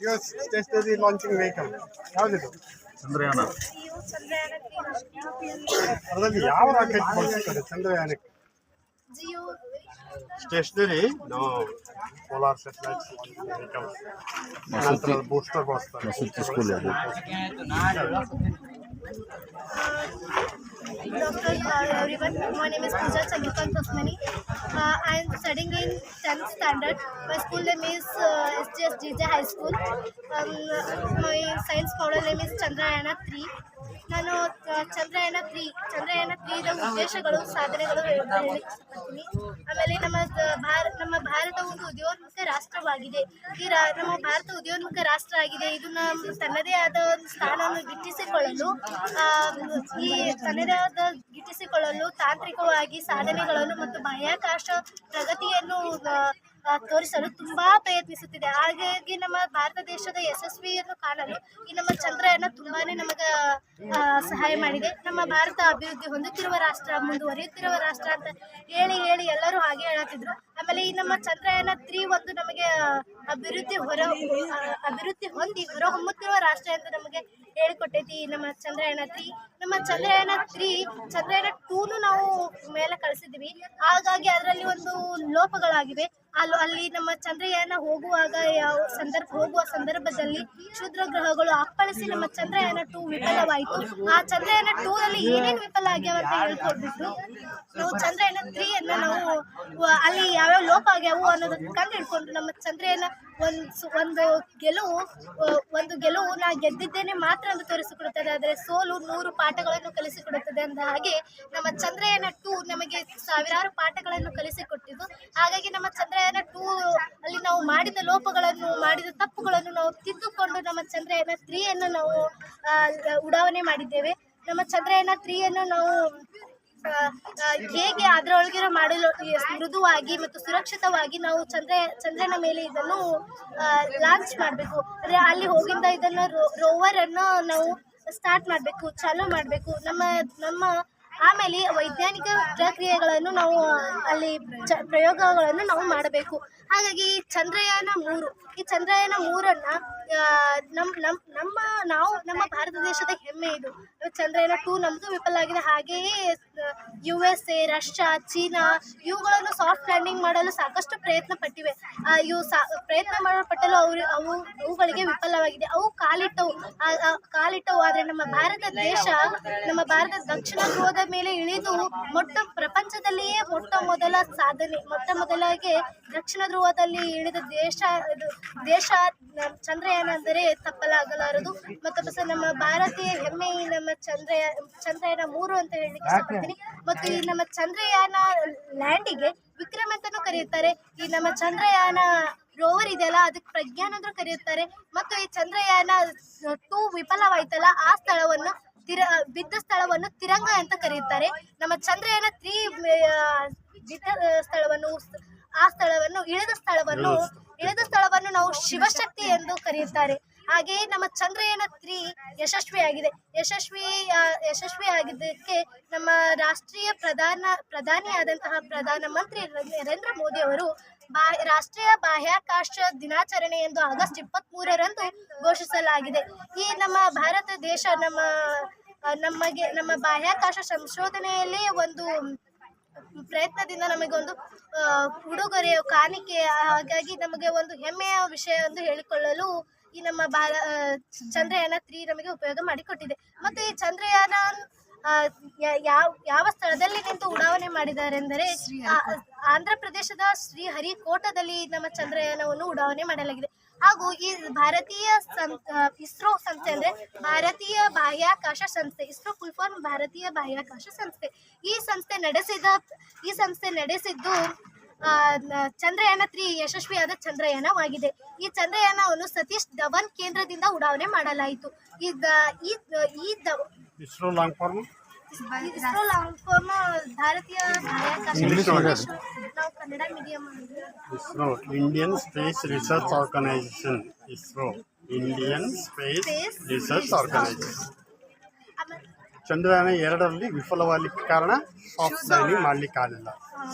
You S ಟೆಸ್ಟರಿ launching vehicle ಯಾವುದಿದು ಚಂದ್ರಯಾನ. ಅದರಲ್ಲಿ ಯಾವ ರಾಕೆಟ್ ಬಳಸ್ತಾರೆ ಚಂದ್ರಯಾನಕ್ಕೆ? ಸ್ಟೇಷನರಿ ನಾವು ಸೋಲಾರ್ ಸೆಟಲೈಟ್ಸ್ ವೆಹಿಕಲ್ ನಂತರ ಬೂಸ್ಟರ್ ಬಳಸ್ತಾರೆ ವಸತಿ afternoon, uh, everyone. My name is Pooja Chagikal Tasmani. Uh, I am studying in 10th standard. My school name is uh, SGS DJ High School. Um, my science model name is Chandrayana 3. ನಾನು Chandrayaan three Chandrayaan ತ್ರೀದ ಉದ್ದೇಶಗಳು ಸಾಧನೆಗಳು ಹೇಳಿ ಆಮೇಲೆ ನಮ್ಮ ಭಾರ ನಮ್ಮ ಭಾರತ ಒಂದು ಉದಯೋನ್ಮುಖ ರಾಷ್ಟ್ರವಾಗಿದೆ ಈ ರಾ ನಮ್ಮ ಭಾರತ ಉದ್ಯೋನ್ಮುಖ ರಾಷ್ಟ್ರ ಆಗಿದೆ ಇದನ್ನ ತನ್ನದೇ ಆದ ಒಂದು ಸ್ಥಾನವನ್ನು ಗಿಟ್ಟಿಸಿಕೊಳ್ಳಲು ಈ ತನ್ನದೇ ಆದ ಗಿಟ್ಟಿಸಿಕೊಳ್ಳಲು ತಾಂತ್ರಿಕವಾಗಿ ಸಾಧನೆಗಳನ್ನು ಮತ್ತು ಬಾಹ್ಯಾಕಾಶ ಪ್ರಗತಿಯನ್ನು ತೋರಿಸಲು ತುಂಬಾ ಪ್ರಯತ್ನಿಸುತ್ತಿದೆ. ಹಾಗಾಗಿ ನಮ್ಮ ಭಾರತ ದೇಶದ ಯಶಸ್ವಿಯನ್ನು ಕಾಣಲು ಈ ನಮ್ಮ ಚಂದ್ರಯಾನ ತುಂಬಾನೇ ನಮಗ ಸಹಾಯ ಮಾಡಿದೆ. ನಮ್ಮ ಭಾರತ ಅಭಿವೃದ್ಧಿ ಹೊಂದುತ್ತಿರುವ ರಾಷ್ಟ್ರ, ಮುಂದುವರಿಯುತ್ತಿರುವ ರಾಷ್ಟ್ರ ಅಂತ ಹೇಳಿ ಹೇಳಿ ಎಲ್ಲರೂ ಹಾಗೆ ಹೇಳತ್ತಿದ್ರು. ಆಮೇಲೆ ಈ ನಮ್ಮ ಚಂದ್ರಯಾನ ತ್ರೀ ಒಂದು ನಮಗೆ ಅಭಿವೃದ್ಧಿ ಹೊರ, ಅಭಿವೃದ್ಧಿ ಹೊಂದಿ ಹೊರಹೊಮ್ಮುತ್ತಿರುವ ರಾಷ್ಟ್ರ ಅಂತ ನಮಗೆ ಹೇಳಿಕೊಟ್ಟೈತಿ ನಮ್ಮ ಚಂದ್ರಯಾನ ತ್ರೀ. ನಮ್ಮ ಚಂದ್ರಯಾನ ತ್ರೀ, ಚಂದ್ರಯಾನ ಟೂನು ನಾವು ಕಳಿಸಿದ್ವಿ. ಹಾಗಾಗಿ ಅದರಲ್ಲಿ ಒಂದು ಲೋಪಗಳಾಗಿವೆ. ಅಲ್ಲಿ ಅಲ್ಲಿ ನಮ್ಮ ಚಂದ್ರಯಾನ ಹೋಗುವಾಗ ಯಾವ ಸಂದರ್ಭ ಹೋಗುವ ಸಂದರ್ಭದಲ್ಲಿ ಕ್ಷುದ್ರ ಗ್ರಹಗಳು ಅಪ್ಪಳಿಸಿ ನಮ್ಮ ಚಂದ್ರಯಾನ ಟೂ ವಿಫಲವಾಯಿತು. ಆ ಚಂದ್ರಯಾನ ಟೂ ಅಲ್ಲಿ ಏನೇನು ವಿಫಲ ಆಗ್ಯಾವ ಅಂತ ಹೇಳ್ಕೊಟ್ಬಿಟ್ಟು ನಾವು ಚಂದ್ರಯಾನ ತ್ರೀ ಅನ್ನ ನಾವು ಅಲ್ಲಿ ಯಾವ್ಯಾವ ಲೋಪ ಆಗ್ಯಾವು ಅನ್ನೋದನ್ನ ಕಂಡು ಹಿಡ್ಕೊಂಡು ನಮ್ಮ ಚಂದ್ರಯಾನ ಒಂದು ಒಂದು ಗೆಲುವು ಒಂದು ಗೆಲುವು ನಾ ಗೆದ್ದಿದ್ದೇನೆ ಮಾತ್ರ ಅಂತ ತೋರಿಸಿಕೊಡುತ್ತದೆ ಆದರೆ ಸೋಲು ನೂರು ಪಾಠಗಳನ್ನು ಅಂದ ಹಾಗೆ ನಮ್ಮ ಚಂದ್ರಯಾನ ಟೂ ನಮಗೆ ಸಾವಿರಾರು ಪಾಠಗಳನ್ನು ಕಲಿಸಿಕೊಟ್ಟಿದ್ದು. ಹಾಗಾಗಿ ನಮ್ಮ ಚಂದ್ರಯಾನ ಟೂ ಅಲ್ಲಿ ನಾವು ಮಾಡಿದ ಲೋಪಗಳನ್ನು, ಮಾಡಿದ ತಪ್ಪುಗಳನ್ನು ನಾವು ತಿದ್ದುಕೊಂಡು ನಮ್ಮ ಚಂದ್ರಯಾನ ತ್ರೀಯನ್ನು ನಾವು ಉಡಾವಣೆ ಮಾಡಿದ್ದೇವೆ. ನಮ್ಮ ಚಂದ್ರಯಾನ ತ್ರೀಯನ್ನು ನಾವು ಹೇಗೆ ಅದರೊಳಗಿರೋ ಮಾಡಲು, ಮೃದುವಾಗಿ ಮತ್ತು ಸುರಕ್ಷಿತವಾಗಿ ನಾವು ಚಂದ್ರ ಚಂದ್ರನ ಮೇಲೆ ಇದನ್ನು ಲಾಂಚ್ ಮಾಡಬೇಕು. ಅಂದರೆ ಅಲ್ಲಿ ಹೋಗಿಂದ ಇದನ್ನು ರೋವರ್ ಅನ್ನು ನಾವು ಸ್ಟಾರ್ಟ್ ಮಾಡಬೇಕು, ಚಾಲೂ ಮಾಡಬೇಕು, ನಮ್ಮ ನಮ್ಮ ಆಮೇಲೆ ವೈಜ್ಞಾನಿಕ ಪ್ರಕ್ರಿಯೆಗಳನ್ನು ನಾವು ಅಲ್ಲಿ ಚ, ಪ್ರಯೋಗಗಳನ್ನು ನಾವು ಮಾಡಬೇಕು. ಹಾಗಾಗಿ ಈ ಚಂದ್ರಯಾನ ಮೂರು, ಈ ಚಂದ್ರಯಾನ ಮೂರನ್ನು ನಮ್ಮ ನಮ್ಮ ನಮ್ಮ, ನಾವು, ನಮ್ಮ ಭಾರತ ದೇಶದ ಹೆಮ್ಮೆ ಇದು. ಚಂದ್ರಯಾನ ಟೂ ನಮ್ಮದು ವಿಫಲ ಆಗಿದೆ ಹಾಗೆಯೇ U S A Russia China, ಇವುಗಳನ್ನು ಸಾಫ್ಟ್ ಲ್ಯಾಂಡಿಂಗ್ ಮಾಡಲು ಸಾಕಷ್ಟು ಪ್ರಯತ್ನ ಪಟ್ಟಿವೆ. ಇವು ಸಾ, ಪ್ರಯತ್ನ ಮಾಡಲ್ಪಟ್ಟಲು ಅವರು, ಅವು, ಅವುಗಳಿಗೆ ವಿಫಲವಾಗಿದೆ. ಅವು ಕಾಲಿಟ್ಟವು. ಕಾಲಿಟ್ಟವು. ಆದರೆ ನಮ್ಮ ಭಾರತ ದೇಶ, ನಮ್ಮ ಭಾರತ ದಕ್ಷಿಣ ಧ್ರುವದ ಮೇಲೆ ಇಳಿದು ಮೊಟ್ಟ ಪ್ರಪಂಚದಲ್ಲಿಯೇ ಮೊಟ್ಟ ಮೊದಲ ಸಾಧನೆ. ಮೊಟ್ಟ ಮೊದಲಾಗಿ ದಕ್ಷಿಣ ಧ್ರುವದಲ್ಲಿ ಇಳಿದ ದೇಶ ದೇಶ ನಮ್ಮ ಚಂದ್ರಯಾನ ಅಂದರೆ ತಪ್ಪಲಾಗಲಾರದು ಮತ್ತೊಬ್ಬ ಸರ್ ನಮ್ಮ ಭಾರತೀಯ ಹೆಮ್ಮೆ ಈ ನಮ್ಮ ಚಂದ್ರಯಾನ ಚಂದ್ರಯಾನ ಮೂರು ಅಂತ ಹೇಳಲಿಕ್ಕೆ ಇಷ್ಟಪಡ್ತೀನಿ. ಮತ್ತು ಈ ನಮ್ಮ ಚಂದ್ರಯಾನ ಲ್ಯಾಂಡಿಗೆ ವಿಕ್ರಮ್ ಅಂತಾನು ಕರೆಯುತ್ತಾರೆ. ಈ ನಮ್ಮ ಚಂದ್ರಯಾನ ರೋವರ್ ಇದೆಯಲ್ಲ ಅದಕ್ಕೆ ಪ್ರಜ್ಞಾನ ಅಂತ ಕರೆಯುತ್ತಾರೆ. ಮತ್ತು ಈ ಚಂದ್ರಯಾನ ಟೂ ವಿಫಲವಾಯ್ತಲ್ಲ ಆ ಸ್ಥಳವನ್ನು ತಿರ ಬಿದ್ದ ಸ್ಥಳವನ್ನು ತಿರಂಗ ಅಂತ ಕರೆಯುತ್ತಾರೆ. ನಮ್ಮ ಚಂದ್ರಯಾನ ತ್ರೀ ಬಿದ್ದ ಸ್ಥಳವನ್ನು ಆ ಸ್ಥಳವನ್ನು ಇಳಿದ ಸ್ಥಳವನ್ನು ಇಳಿದ ಸ್ಥಳವನ್ನು ನಾವು ಶಿವಶಕ್ತಿ ಎಂದು ಕರೆಯುತ್ತಾರೆ. ಹಾಗೆಯೇ ನಮ್ಮ ಚಂದ್ರಯಾನ ತ್ರೀ ಯಶಸ್ವಿಯಾಗಿದೆ. ಯಶಸ್ವಿ ಯಶಸ್ವಿ ಆಗಿದ್ದಕ್ಕೆ ನಮ್ಮ ರಾಷ್ಟ್ರೀಯ ಪ್ರಧಾನ ಪ್ರಧಾನಿಯಾದಂತಹ ಪ್ರಧಾನಮಂತ್ರಿ ನರೇಂದ್ರ ಮೋದಿ ಅವರು ಬಾ ರಾಷ್ಟ್ರೀಯ ಬಾಹ್ಯಾಕಾಶ ದಿನಾಚರಣೆ ಎಂದು ಆಗಸ್ಟ್ ಇಪ್ಪತ್ತ್ ಮೂರರಂದು ಘೋಷಿಸಲಾಗಿದೆ. ಈ ನಮ್ಮ ಭಾರತ ದೇಶ ನಮ್ಮ ನಮಗೆ ನಮ್ಮ ಬಾಹ್ಯಾಕಾಶ ಸಂಶೋಧನೆಯಲ್ಲಿ ಒಂದು ಪ್ರಯತ್ನದಿಂದ ನಮಗೊಂದು ಒಂದು ಉಡುಗೊರೆಯ ಕಾಣಿಕೆ ಹಾಗಾಗಿ ನಮಗೆ ಒಂದು ಹೆಮ್ಮೆಯ ವಿಷಯ ಎಂದು ಹೇಳಿಕೊಳ್ಳಲು ಈ ನಮ್ಮ ಭಾರ ಚಂದ್ರಯಾನ ತ್ರೀ ನಮಗೆ ಉಪಯೋಗ ಮಾಡಿಕೊಟ್ಟಿದೆ. ಮತ್ತು ಈ ಚಂದ್ರಯಾನ ಯಾವ ಯಾವ ಸ್ಥಳದಲ್ಲಿ ನಿಂತು ಉಡಾವಣೆ ಮಾಡಿದ್ದಾರೆಂದರೆ ಆಂಧ್ರ ಪ್ರದೇಶದ ಶ್ರೀಹರಿಕೋಟದಲ್ಲಿ ನಮ್ಮ ಚಂದ್ರಯಾನವನ್ನು ಉಡಾವಣೆ ಮಾಡಲಾಗಿದೆ. ಹಾಗೂ ಈ ಭಾರತೀಯ ಇಸ್ರೋ ಸಂಸ್ಥೆ ಅಂದ್ರೆ ಭಾರತೀಯ ಬಾಹ್ಯಾಕಾಶ ಸಂಸ್ಥೆ, ಇಸ್ರೋ ಫುಲ್ ಫಾರ್ಮ್ ಭಾರತೀಯ ಬಾಹ್ಯಾಕಾಶ ಸಂಸ್ಥೆ. ಈ ಸಂಸ್ಥೆ ನಡೆಸಿದ, ಈ ಸಂಸ್ಥೆ ನಡೆಸಿದ್ದು ಚಂದ್ರಯಾನ ತ್ರೀ ಯಶಸ್ವಿಯಾದ ಚಂದ್ರಯಾನವಾಗಿದೆ. ಈ ಚಂದ್ರಯಾನವನ್ನು ಸತೀಶ್ ಧವನ್ ಕೇಂದ್ರದಿಂದ ಉಡಾವಣೆ ಮಾಡಲಾಯಿತು. ಈಗ ಈ ಈ ISRO long form ISRO long form ಭಾರತೀಯ ಬಾಹ್ಯಾಕಾಶ ಇಂಗ್ಲಿಷ್ ಒಳಗೆ ನಾವು Kannada medium ISRO Indian space research organisation ISRO Indian space Space research organisation ಆಮೇಲೆ ಚಂದ್ರಯಾನ ಎರಡರಲ್ಲಿ ವಿಫಲವಾಗಲಿಕ್ಕೆ ಕಾರಣ ಸಾಫ್ಟ್ ಲ್ಯಾಂಡಿಂಗ್ ಮಾಡ್ಲಿಕ್ಕೆ ಆಗಲಿಲ್ಲ ಆ,